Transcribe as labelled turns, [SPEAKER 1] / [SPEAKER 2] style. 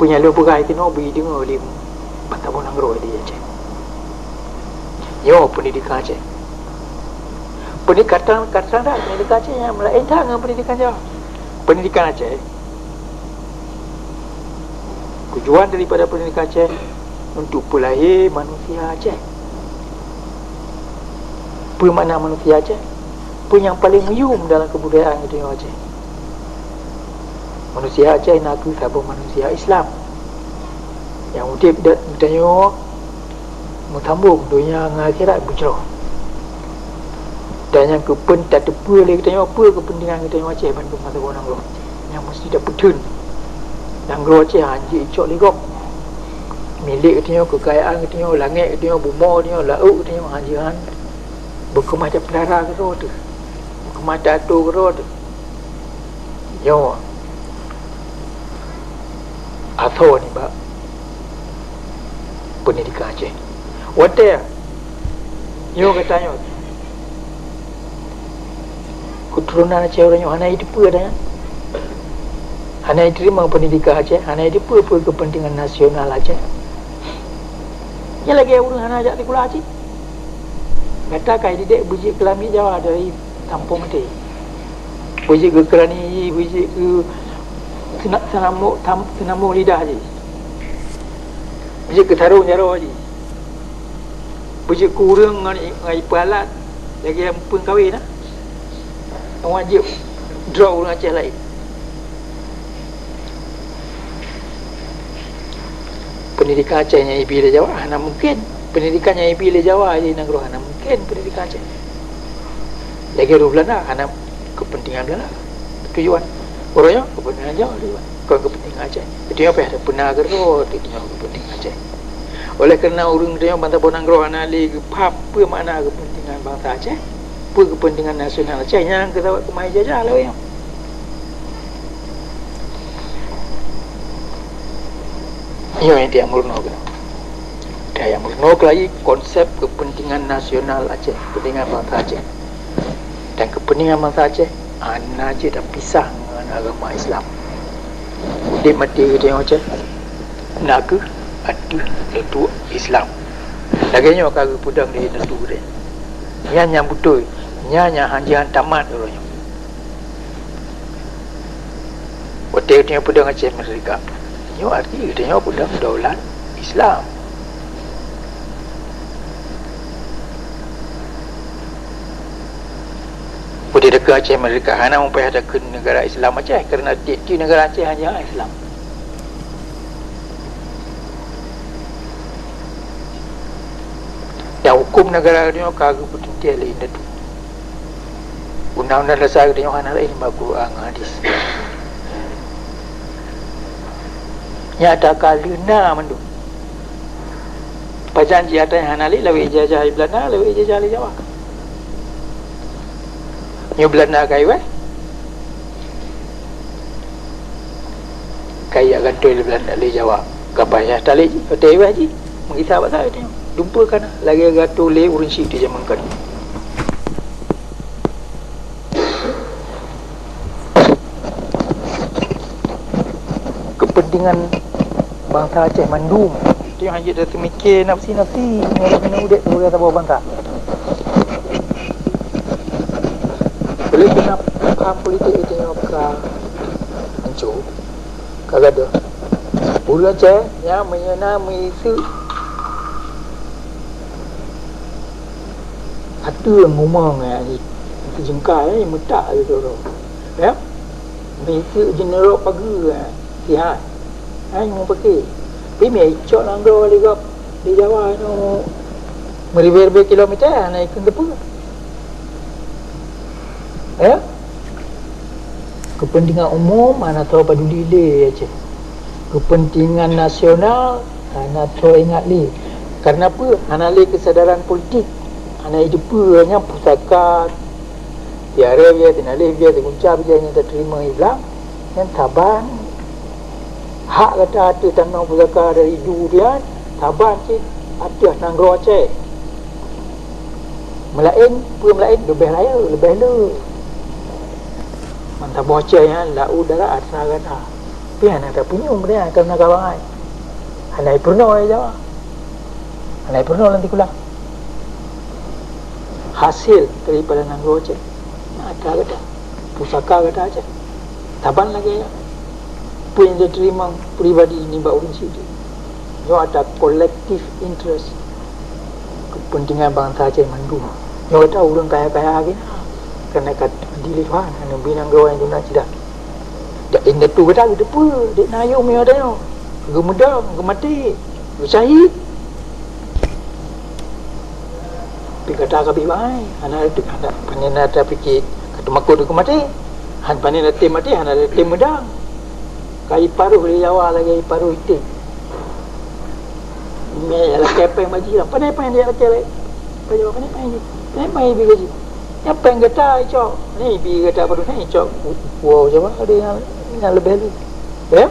[SPEAKER 1] punya lu bukai kena bi dengar lim bantah pun angro dia je yo pendidikan je pendidikan kata dah pendidikan je yang melain dah dengan pendidikan je pendidikan Aceh tujuan daripada pendidikan Aceh untuk pelahir manusia Aceh apa makna manusia Aceh apa yang paling meyum dalam kebudayaan dunia Aceh manusia Aceh nak siapa manusia Islam. Yang utip bertanya Mutambung dunia dengan akhirat bercerah dan yang kepen tak tepa lagi tanya apa kepentingan kita yang Aceh Bandung masa orang roh yang mesti dah petun. Yang roh Aceh anjir icok ligok. Milik katanya kekayaan katanya langit katanya buma katanya laut katanya anjiran berkemah tak pelara roh tu berkemah ke roh tu yo atau ni bak pendidikan Aceh. Wadah Yo katanya Keturunan Aceh orang yang Hanai dipa dah Hanai terima pendidikan Aceh. Hanai dipa apa kepentingan nasional Aceh. Yang lagi orang Hanai ajak sekolah Aceh. Kata kai didik bujik kelami Jawa dari Tampung Mati Bujik ke kerani Bujik ke senamuk tam, Senamuk lidah je. Bujik ke tarung jaro je. Bujik kurang dengan, dengan ipalat Lagi yang pun kahwin lah. Orang wajib Draw orang Aceh lain. Pendidikan Aceh yang ibi le Jawa Mana mungkin. Pendidikan yang ibi le Jawa je negara Mana mungkin pendidikan Aceh. Lagi orang Belanda Mana kepentingan Belanda Tujuan Orangnya kepentingan Jawa tujuan Bukan kepentingan Aceh Itu apa ada pernah gerot Itu kepentingan Aceh oleh kerana orang dia bantah bonang roh anali apa makna kepentingan bangsa Aceh? Apa kepentingan nasional Aceh? Yang kita buat kemai jajah lah yang. Ini yang dia murno kan Dia yang murno lagi konsep kepentingan nasional Aceh Kepentingan bangsa Aceh. Dan kepentingan bangsa Aceh Anak Aceh dah pisah dengan agama Islam. Dia mati dia Nak ke ada itu Islam. Lagi nyo kagak pudang di nentu dia. Nya yang betul. Nya hanjian tamat orangnya Waktu dia pudang Aceh Merdeka Nyo arti dia pudang daulat Islam Waktu dekat Aceh Merdeka. Hana mempunyai ada ke negara Islam Aceh Kerana di, negara Aceh hanya Islam. Dan hukum negara dia kagak bertentu lain itu undang-undang dasar dia hanya lain bagus ang hadis. Ya ada kali na mandu Pajan ji ada yang hanali lawi ijazah Belanda lawi ijazah li Jawa Nyu Belanda kai weh Kaya gantul Belanda li Jawa Kapaya tali hotel weh ji Mengisah apa saya tengok Jumpakan lagi agak toleh urun syik di zaman kan Kepentingan bangsa Aceh mandum Itu yang dah termikir nafsi-nafsi Kena udik tu kata bawa bangsa Boleh kena faham politik itu yang apakah Hancur. Kagak ada Ulu Aceh yang menyenami isu ada yang ngomong ni itu jengkai ni metak gitu tu ya? Mesti general pagi eh sihat. Ai mau pakai tapi cok langgo di gap di Jawa no meriber kilometer naik ke depan ya kepentingan umum mana tahu peduli le aja kepentingan nasional mana tahu ingat li karena apa? Anali kesadaran politik. Anak hidup hanya pusaka tiara dia tinalih dia tingucap dia yang terima hilang yang taban. Hak kata ada tanah pusaka dari dia taban si ada nang roce melain pun melain lebih raya lebih lu mantap bocah ya lau darah asal kata tapi anak tak punya umur dia akan nak kawan anak purno ya jawab. Anak purno nanti kulang hasil daripada nanggo je ada kata pusaka kata aja taban lagi ya. Yang dia terima pribadi ini mbak urun sini yo ada collective interest. Kepentingan bangsa Aceh mandu yo kata urun kaya-kaya lagi kena kat dilihat anu binang gawan yang nak tidak? Dak inda tu kata kita apa? Dek nayo mi ada yo gemedang gemati syahid. Tapi kata kabi baik Anak itu anak Panina ada fikir? Kata makut aku mati? Han panina tim mati Han ada tim medang Kai paruh dia jawa lagi paruh itu Me ala kepeng maji lah. Panai panai dia jawab panai panai Panai panai bi gaji Ya peng kata cok? Ni bi kata paruh ni cok. Wow jawab ada yang Yang lebih Ya